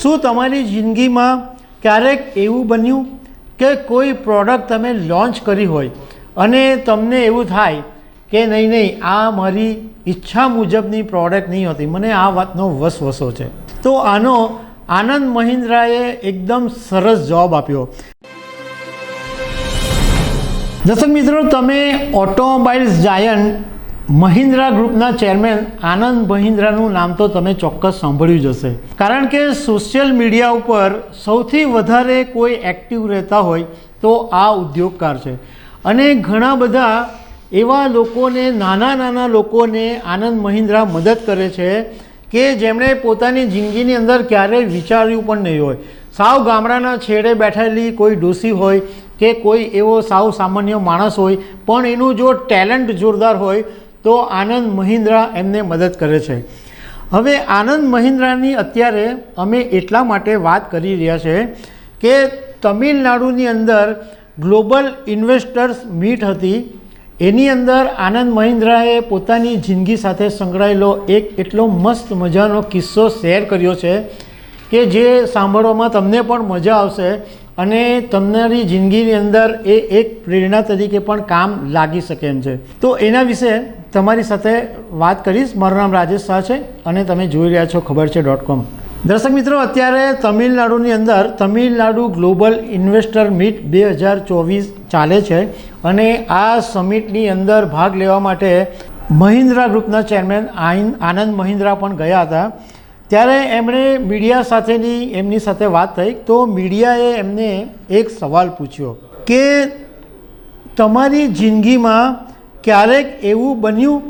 શું તમારી જિંદગીમાં ક્યારેક એવું બન્યું કે કોઈ પ્રોડક્ટ તમે લોન્ચ કરી હોય અને તમને એવું થાય કે નહીં નહીં, આ મારી ઈચ્છા મુજબની પ્રોડક્ટ નહીં હોતી? મને આ વાતનો વસવસો છે. તો આનો આનંદ મહિન્દ્રાએ એકદમ સરસ જવાબ આપ્યો. દર્શક મિત્રો, તમે ઓટોમોબાઈલ્સ જાયન્ટ મહિન્દ્રા ગ્રુપના ચેરમેન આનંદ મહિન્દ્રાનું નામ તો તમે ચોક્કસ સાંભળ્યું જ હશે. કારણ કે સોશિયલ મીડિયા ઉપર સૌથી વધારે કોઈ એક્ટિવ રહેતા હોય તો આ ઉદ્યોગકાર છે. અને ઘણા બધા એવા લોકોને, નાના નાના લોકોને આનંદ મહિન્દ્રા મદદ કરે છે કે જેમણે પોતાની જિંદગીની અંદર ક્યારેય વિચાર્યું પણ નહીં હોય. સાવ ગામડાના છેડે બેઠેલી કોઈ ડોસી હોય કે કોઈ એવો સાવ સામાન્ય માણસ હોય, પણ એનું જો ટેલેન્ટ જોરદાર હોય તો આનંદ મહિન્દ્રા એમને મદદ કરે છે. હવે આનંદ મહિન્દ્રાની અત્યારે અમે એટલા માટે વાત કરી રહ્યા છે કે તમિલનાડુની અંદર ગ્લોબલ ઇન્વેસ્ટર્સ મીટ હતી. એની અંદર આનંદ મહિન્દ્રાએ પોતાની જિંદગી સાથે સંકળાયેલો એક એટલો મસ્ત મજાનો કિસ્સો શેર કર્યો છે કે જે સાંભળવામાં તમને પણ મજા આવશે અને તમારી જિંદગીની અંદર એ એક પ્રેરણા તરીકે પણ કામ લાગી શકે એમ છે. તો એના વિશે તમારી સાથે વાત કરીશ. મારું નામ રાજેશ શાહ છે અને તમે જોઈ રહ્યા છો ખબર છે ડોટ કોમ. દર્શક મિત્રો, અત્યારે તમિલનાડુની અંદર તમિલનાડુ ગ્લોબલ ઇન્વેસ્ટર મીટ બે હજાર ચોવીસ ચાલે છે અને આ સમિટની અંદર ભાગ લેવા માટે મહિન્દ્રા ગ્રુપના ચેરમેન આઈન આનંદ મહિન્દ્રા પણ ગયા હતા. ત્યારે એમણે મીડિયા સાથેની એમની સાથે વાત થઈ તો મીડિયાએ એમને એક સવાલ પૂછ્યો કે તમારી જિંદગીમાં ક્યારેક એવું બન્યું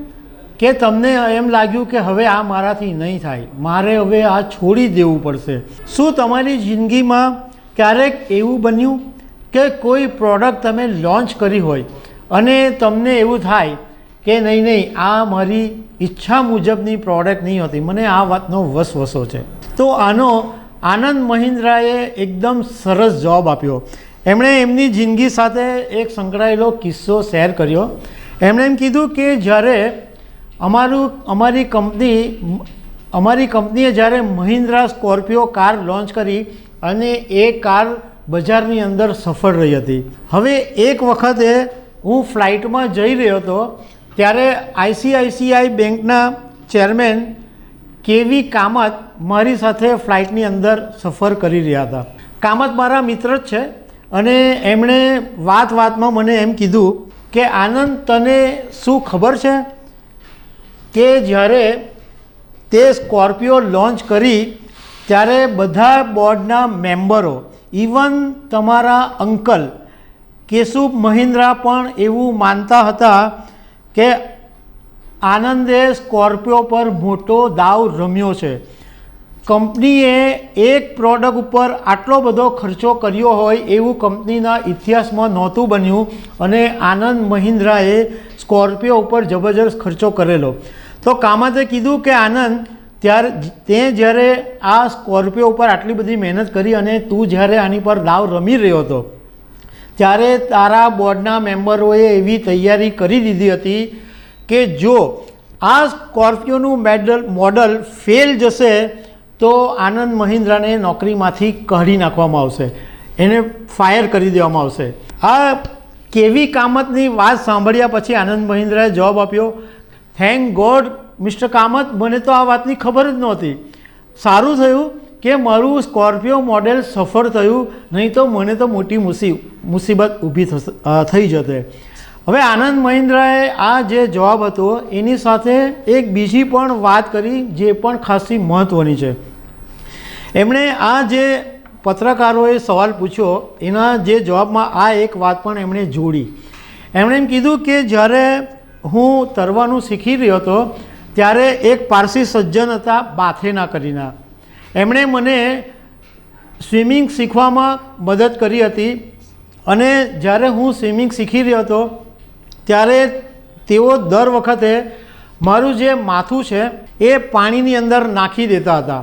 કે તમને એમ લાગ્યું કે હવે આ મારાથી નહીં થાય. મારે હવે આ છોડી દેવું પડશે. શું તમારી જિંદગીમાં ક્યારેક એવું બન્યું કે કોઈ પ્રોડક્ટ તમે લોન્ચ કરી હોય અને તમને એવું થાય કે નહીં નહીં, આ મારી ઈચ્છા મુજબની પ્રોડક્ટ નહીં હોતી? મને આ વાતનો વસવસો છે. તો આનો આનંદ મહિન્દ્રાએ એકદમ સરસ જવાબ આપ્યો. એમણે એમની જિંદગી સાથે એક સંકળાયેલો કિસ્સો શેર કર્યો. એમણે એમ કીધું કે જ્યારે અમારું, અમારી કંપની, અમારી કંપનીએ જ્યારે મહિન્દ્રા સ્કોર્પિયો કાર લોન્ચ કરી અને એ કાર બજારની અંદર સફળ રહી હતી. હવે એક વખતે હું ફ્લાઇટમાં જઈ રહ્યો હતો, ત્યારે આઈસીઆઈસીઆઈ બેંકના ચેરમેન કેવી કામત મારી સાથે ફ્લાઇટની અંદર સફર કરી રહ્યા હતા. કામત મારા મિત્ર જ છે અને એમણે વાત વાતમાં મને એમ કીધું કે આનંદ તને શું ખબર છે? કે જ્યારે તે સ્કોર્પિયો લોન્ચ કરી, ત્યારે બધા બોર્ડના મેમ્બરો, ઇવન તમારા અંકલ કેશુભ મહિન્દ્રા પણ એવું માનતા હતા કે આનંદે સ્કોર્પિયો પર મોટો દાવ રમ્યો છે. કંપનીએ એક પ્રોડક્ટ ઉપર આટલો બધો ખર્ચો કર્યો હોય એવું કંપનીના ઇતિહાસમાં નહોતું બન્યું અને આનંદ મહિન્દ્રાએ સ્કોર્પિયો ઉપર જબરજસ્ત ખર્ચો કરેલો. તો કામતે કીધું કે, આનંદ, ત્યારે તે જ્યારે આ સ્કોર્પિયો ઉપર આટલી બધી મહેનત કરી અને તું જ્યારે આની પર દાવ રમી રહ્યો હતો, ત્યારે તારા બોર્ડના મેમ્બરોએ એવી તૈયારી કરી દીધી હતી કે જો આ સ્કોર્પિયોનું મેડલ મોડલ ફેલ જશે તો આનંદ મહિન્દ્રાને નોકરીમાંથી કાઢી નાખવામાં આવશે. એને ફાયર કરી દેવામાં આવશે. આ કેવી કામતની વાત સાંભળ્યા પછી આનંદ મહિન્દ્રાએ જવાબ આપ્યો થેન્ક ગોડ મિસ્ટર કામત, મને તો આ વાતની ખબર જ નહોતી. સારું થયું કે મારું સ્કોર્પિયો મોડેલ સફળ થયું, નહીં તો મને તો મોટી મુસી, મુસીબત ઊભી થઈ જતે હવે આનંદ મહિન્દ્રાએ આ જે જવાબ હતો, એની સાથે એક બીજી પણ વાત કરી, જે પણ ખાસી મહત્ત્વની છે. એમણે આ જે પત્રકારોએ સવાલ પૂછ્યો, એના જે જવાબમાં આ એક વાત પણ એમણે જોડી. એમણે એમ કીધું કે જ્યારે હું તરવાનું શીખી રહ્યો હતો, ત્યારે એક પારસી સજ્જન હતા બાથેના કરીના. એમણે મને સ્વિમિંગ શીખવામાં મદદ કરી હતી અને જ્યારે હું સ્વિમિંગ શીખી રહ્યો હતો, ત્યારે તેઓ દર વખતે મારું જે માથું છે એ પાણીની અંદર નાખી દેતા હતા.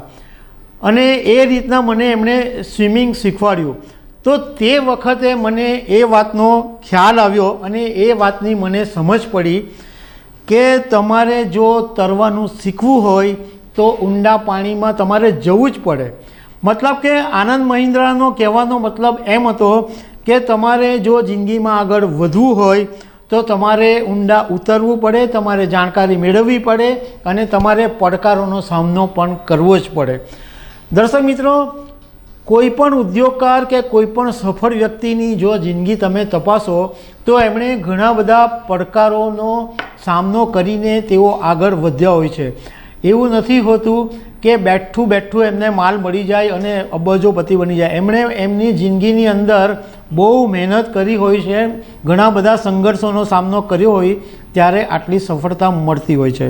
અને એ રીતના મને એમણે સ્વિમિંગ શીખવાડ્યું. તો તે વખતે મને એ વાતનો ખ્યાલ આવ્યો અને એ વાતની મને સમજ પડી કે તમારે જો તરવાનું શીખવું હોય તો ઊંડા પાણીમાં તમારે જવું જ પડે. મતલબ કે આનંદ મહિન્દ્રાનો કહેવાનો મતલબ એમ હતો કે તમારે જો જિંદગીમાં આગળ વધવું હોય તો તમારે ઊંડા ઉતરવું પડે, તમારે જાણકારી મેળવવી પડે અને તમારે પડકારોનો સામનો પણ કરવો જ પડે. દર્શક મિત્રો કોઈપણ ઉદ્યોગકાર કે કોઈ પણ સફળ વ્યક્તિની જો જિંદગી તમે તપાસો, તો એમણે ઘણા બધા પડકારોનો સામનો કરીને તેઓ આગળ વધ્યા હોય છે. એવું નથી હોતું કે બેઠું બેઠું એમને માલ મળી જાય અને અબજોપતિ બની જાય. એમણે એમની જિંદગીની અંદર બહુ મહેનત કરી હોય છે, ઘણા બધા સંઘર્ષોનો સામનો કર્યો હોય, ત્યારે આટલી સફળતા મળતી હોય છે.